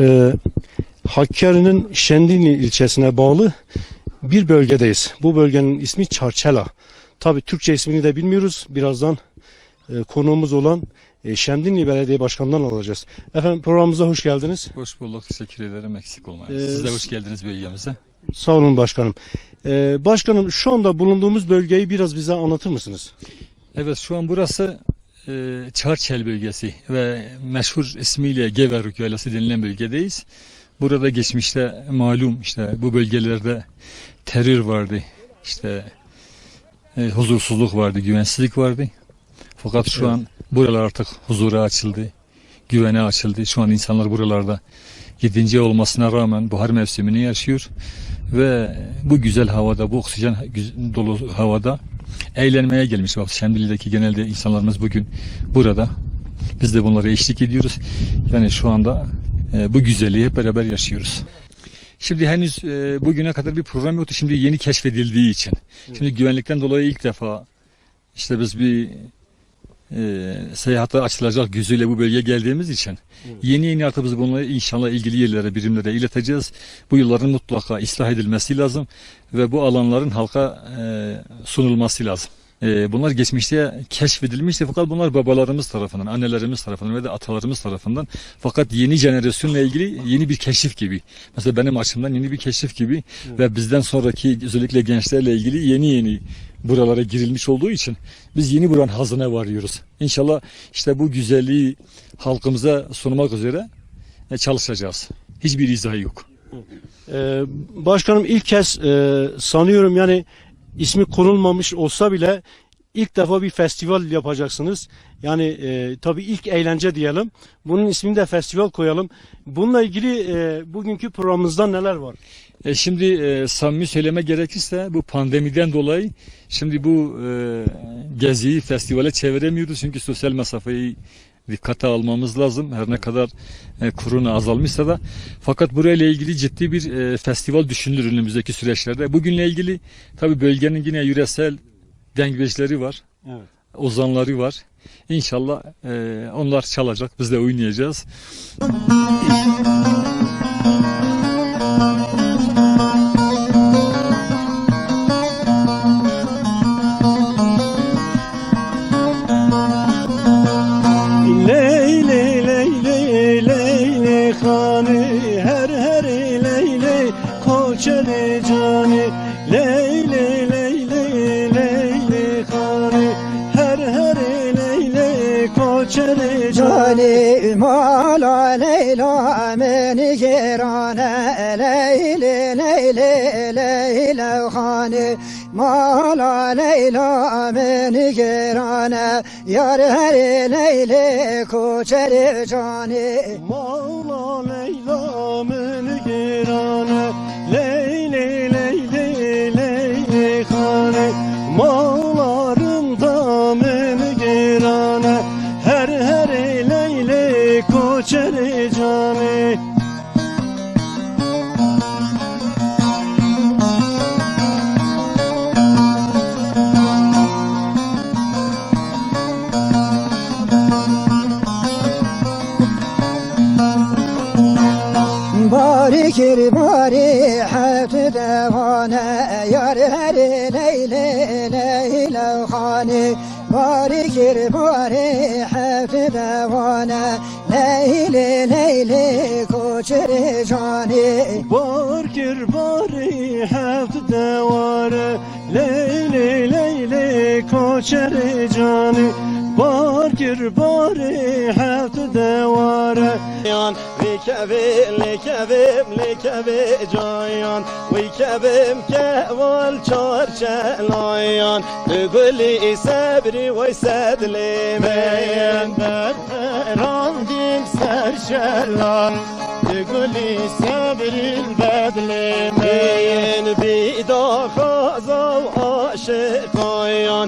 Ee, Hakkari'nin Şendinli ilçesine bağlı bir bölgedeyiz. Bu bölgenin ismi Çarçela. Tabi Türkçe ismini de bilmiyoruz. Birazdan e, konuğumuz olan e, Şendinli Belediye Başkanı'ndan alacağız. Efendim programımıza hoş geldiniz. Hoş bulduk. Teşekkür ederim. Eksik olmayın. Ee, Siz de hoş geldiniz bölgemize. Sağ olun başkanım. Ee, başkanım şu anda bulunduğumuz bölgeyi biraz bize anlatır mısınız? Evet şu an burası e, Çarçel bölgesi ve meşhur ismiyle Geveruk Yaylası denilen bölgedeyiz. Burada geçmişte malum işte bu bölgelerde terör vardı. işte e, huzursuzluk vardı, güvensizlik vardı. Fakat şu an buralar artık huzura açıldı. Güvene açıldı. Şu an insanlar buralarda gidince olmasına rağmen bahar mevsimini yaşıyor. Ve bu güzel havada, bu oksijen dolu havada eğlenmeye gelmiş. Bak Şemdili'deki genelde insanlarımız bugün burada. Biz de bunlara eşlik ediyoruz. Yani şu anda e, bu güzelliği hep beraber yaşıyoruz. Şimdi henüz e, bugüne kadar bir program yoktu. Şimdi yeni keşfedildiği için. Şimdi güvenlikten dolayı ilk defa işte biz bir e, seyahate açılacak gözüyle bu bölgeye geldiğimiz için yeni yeni artık biz bunları inşallah ilgili yerlere, birimlere ileteceğiz. Bu yılların mutlaka ıslah edilmesi lazım ve bu alanların halka e, sunulması lazım. E, bunlar geçmişte keşfedilmişti fakat bunlar babalarımız tarafından, annelerimiz tarafından ve de atalarımız tarafından fakat yeni jenerasyonla ilgili yeni bir keşif gibi. Mesela benim açımdan yeni bir keşif gibi ve bizden sonraki özellikle gençlerle ilgili yeni yeni buralara girilmiş olduğu için biz yeni buranın hazına varıyoruz. İnşallah işte bu güzelliği halkımıza sunmak üzere e, çalışacağız. Hiçbir izahı yok. Ee, başkanım ilk kez e, sanıyorum yani ismi konulmamış olsa bile ilk defa bir festival yapacaksınız. Yani e, tabii ilk eğlence diyelim. Bunun ismini de festival koyalım. Bununla ilgili e, bugünkü programımızda neler var? E şimdi e, samimi söyleme gerekirse bu pandemiden dolayı şimdi bu e, geziyi festivale çeviremiyoruz çünkü sosyal mesafeyi dikkate almamız lazım. Her ne kadar e, korona azalmışsa da fakat burayla ilgili ciddi bir e, festival düşünülür önümüzdeki süreçlerde. Bugünle ilgili tabi bölgenin yine yüresel dengbeşleri var. Evet. Ozanları var. İnşallah e, onlar çalacak. Biz de oynayacağız. Koçeli cani Leyli leyli leyli hani her her leyli koçeli cani. Mala leyla meni girane leyli leyli leyla hani Mala leyla meni girane yar her leyli koçeri cani Bari kir bari hafte devane yar her leyle leyle hani. Bari kir bari hafte devane leyle leyle koçere cani. Barkir bari heft devare Leyli leyli koçeri cani Barkir bari heft devare. Yan vi kevim li kevim li kevi cayan. Vi kevim keval çar çelayan Tügülü sebri ve sedli meyen Berferandim serşelan Tügülü sebril bedlemeyen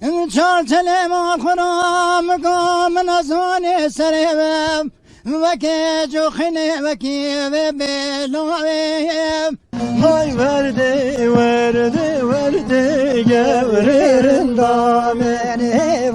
چارچله ما خرام گام نزان سره و وکی جو خینه وکی و بلوه های ورده ورده ورده گوره رندامنه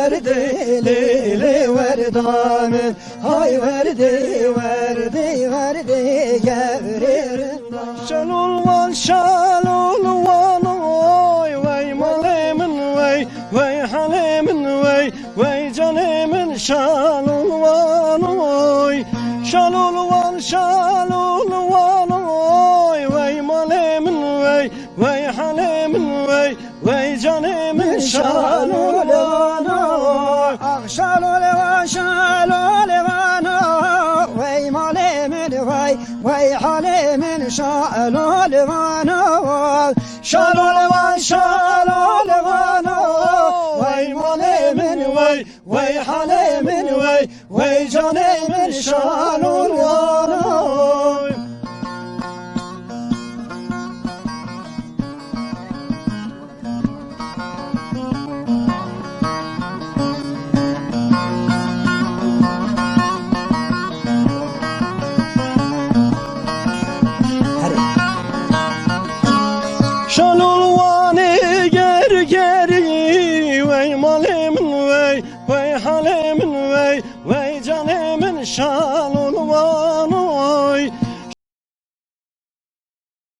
verdi lele verdamen Hay verdi verdi verdi gevrerin damen Şalul van şalul van oy vay malemin vay vay halemin vay vay canımın şalul van oy. Şalul van şalul van oy vay malemin vay vay halemin vay vay canımın şalul شالولوان شالولوان وي مالي من وي وي حالي من وي وي جاني من شالولوان Solo